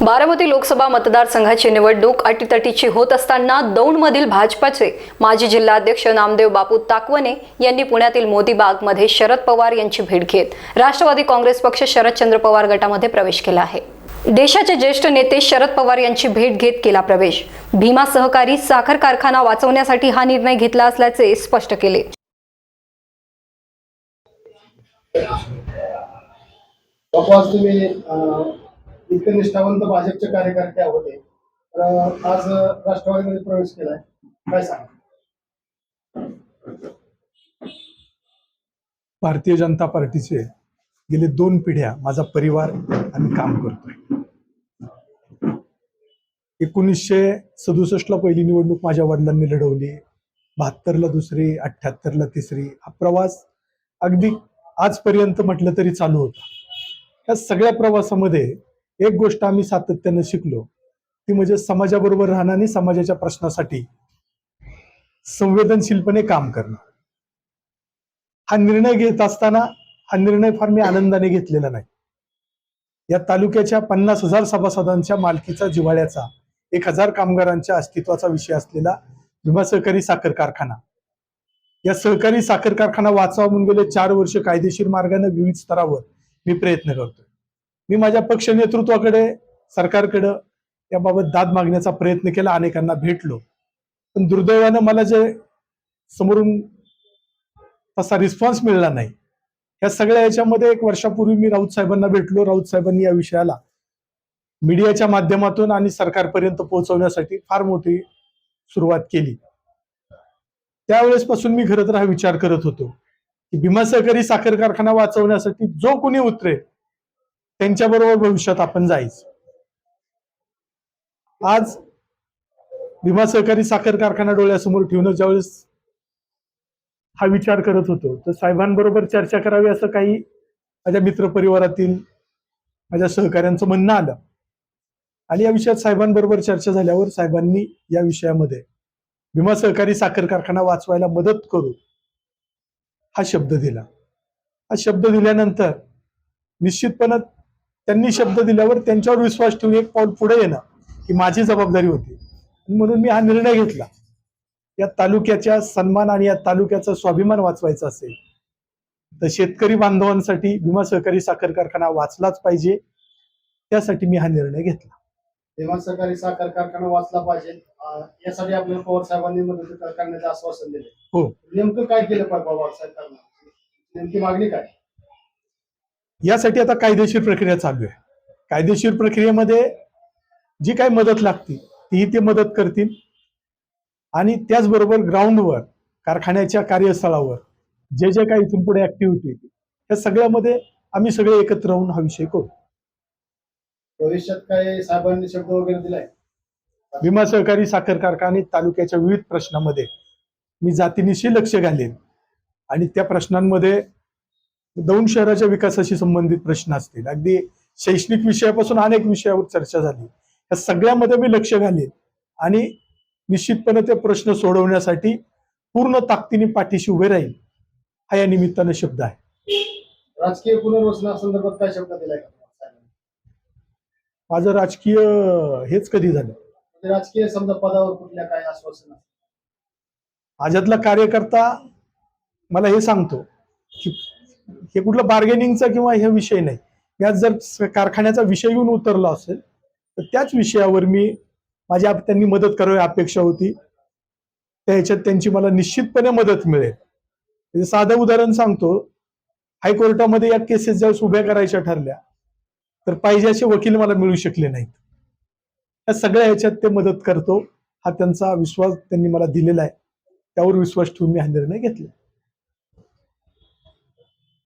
बारामती लोकसभा मतदारसंघाची निवडणूक अटीतटीची होत असताना दौंडमधील भाजपाचे माजी जिल्हाध्यक्ष नामदेव बापू ताकवणे यांनी पुण्यातील मोदीबागमध्ये शरद पवार यांची भेट घेत राष्ट्रवादी काँग्रेस पक्ष शरदचंद्र पवार गटामध्ये प्रवेश केला आहे. देशाचे ज्येष्ठ नेते शरद पवार यांची भेट घेत केला प्रवेश. भीमा सहकारी साखर कारखाना वाचवण्यासाठी हा निर्णय घेतला असल्याचे स्पष्ट केले. इतके निष्ठावंत भाजपचे कार्यकर्ते होते तर आज राष्ट्रवादीमध्ये प्रवेश केलाय. काय सांगा भारतीय जनता पार्टीचे गेले दोन पिढ्या माझा परिवार आम्ही काम करतोय. एकोणीसशे सदुसष्टला पहिली निवडणूक माझ्या वडिलांनी लढवली. बहात्तरला दुसरी अठ्ठ्याहत्तरला तिसरी. हा प्रवास अगदी आजपर्यंत म्हटलं तरी चालू होता. या सगळ्या प्रवासामध्ये एक गोष्ट आम्ही सातत्यानं शिकलो ती म्हणजे समाजाबरोबर राहणं आणि समाजाच्या प्रश्नासाठी संवेदनशीलपणे काम करणं. हा निर्णय घेत असताना हा निर्णय फार मी आनंदाने घेतलेला नाही. या तालुक्याच्या पन्नास हजार सभासदांच्या मालकीचा जिव्हाळ्याचा एक हजार कामगारांच्या अस्तित्वाचा विषय असलेला भीमा सहकारी साखर कारखाना. या सहकारी साखर कारखाना वाचावा म्हणून गेले चार वर्ष कायदेशीर मार्गाने विविध स्तरावर मी प्रयत्न करतोय. मी माझ्या पक्ष नेतृत्वाकडे सरकारकडं याबाबत दाद मागण्याचा प्रयत्न केला अनेकांना भेटलो. पण दुर्दैवानं मला जे समोरून तसा रिस्पॉन्स मिळाला नाही. या सगळ्या याच्यामध्ये एक वर्षापूर्वी मी राऊत साहेबांना भेटलो. राऊत साहेबांनी या विषयाला मीडियाच्या माध्यमातून आणि सरकारपर्यंत पोहोचवण्यासाठी फार मोठी सुरुवात केली. त्यावेळेसपासून मी खरं तर हा विचार करत होतो की भीमा सहकारी साखर कारखाना वाचवण्यासाठी जो कोणी उतरेल त्यांच्याबरोबर भविष्यात आपण जायचं. आज भीमा सहकारी साखर कारखाना डोळ्यासमोर ठेवणं ज्यावेळेस हा विचार करत होतो तर साहेबांबरोबर चर्चा करावी असं काही माझ्या मित्रपरिवारातील माझ्या सहकाऱ्यांचं म्हणणं आलं. आणि या विषयात साहेबांबरोबर चर्चा झाल्यावर साहेबांनी या विषयामध्ये भीमा सहकारी साखर कारखाना वाचवायला मदत करू हा शब्द दिला. हा शब्द दिल्यानंतर निश्चितपणे त्यांनी शब्द दिल्यावर त्यांच्यावर विश्वास ठेवून एक पाऊल पुढे येणं ही माझी जबाबदारी होती. म्हणून मी हा निर्णय घेतला. या तालुक्याच्या सन्मान आणि या तालुक्याचा स्वाभिमान वाचवायचा असेल तर शेतकरी बांधवांसाठी भीमा सहकारी साखर कारखाना वाचलाच पाहिजे. त्यासाठी मी हा निर्णय घेतला. तेव्हा सहकारी साखर कारखाना वाचला पाहिजे. यासाठी आपल्याला पवार साहेबांनी मदत करण्याचे आश्वासन दिले. हो. नेमकं काय केलं पाहिजे पवार साहेबांना नेमकी मागणी काय? यासाठी आता कायदेशीर प्रक्रिया चालू आहे. कायदेशीर प्रक्रियेमध्ये जी काही मदत लागते तीही ते मदत करतील. आणि त्याचबरोबर ग्राउंडवर कारखान्याच्या कार्यस्थळावर जे जे काही इथून पुढे ऍक्टिव्हिटी या सगळ्यामध्ये आम्ही सगळे एकत्र राहून हा विषय करू. भविष्यात काय साहेबांनी शब्द वगैरे दिलाय? भीमा सहकारी साखर कारखाने तालुक्याच्या विविध प्रश्नामध्ये मी जातीनिशी लक्ष घालेन. आणि त्या प्रश्नांमध्ये दौंड शहराच्या विकासाशी संबंधित प्रश्न असतील. अगदी शैक्षणिक विषयापासून अनेक विषयावर चर्चा झाली. या सगळ्यामध्ये मी लक्ष घालेन. आणि निश्चितपणे ते प्रश्न सोडवण्यासाठी पूर्ण ताकदीने पाठीशी उभे राहील हा या निमित्तानं शब्द आहे. राजकीय पुनर्वसनासंदर्भात काय शब्द दिलाय? माझं राजकीय हेच कधी झालं? म्हणजे राजकीय समजा पदावर कुठल्या काय आश्वासन माझ्यातला कार्यकर्ता मला हे सांगतो की हे कुठलं बार्गेनिंगचा किंवा हे विषय नाही. यात जर कारखान्याचा विषय येऊन उतरला असेल तर त्याच विषयावर मी माझी त्यांनी मदत करावी अपेक्षा होती. त्या ह्याच्यात त्यांची मला निश्चितपणे मदत मिळेल. म्हणजे साधं उदाहरण सांगतो. हायकोर्टामध्ये या केसेस ज्यावेळेस उभ्या करायच्या ठरल्या तर पाहिजे असे वकील मला मिळू शकले नाहीत. या सगळ्या ह्याच्यात ते मदत करतो. हा त्यांचा विश्वास त्यांनी मला दिलेला आहे. त्यावर विश्वास ठेवून मी हा निर्णय घेतला.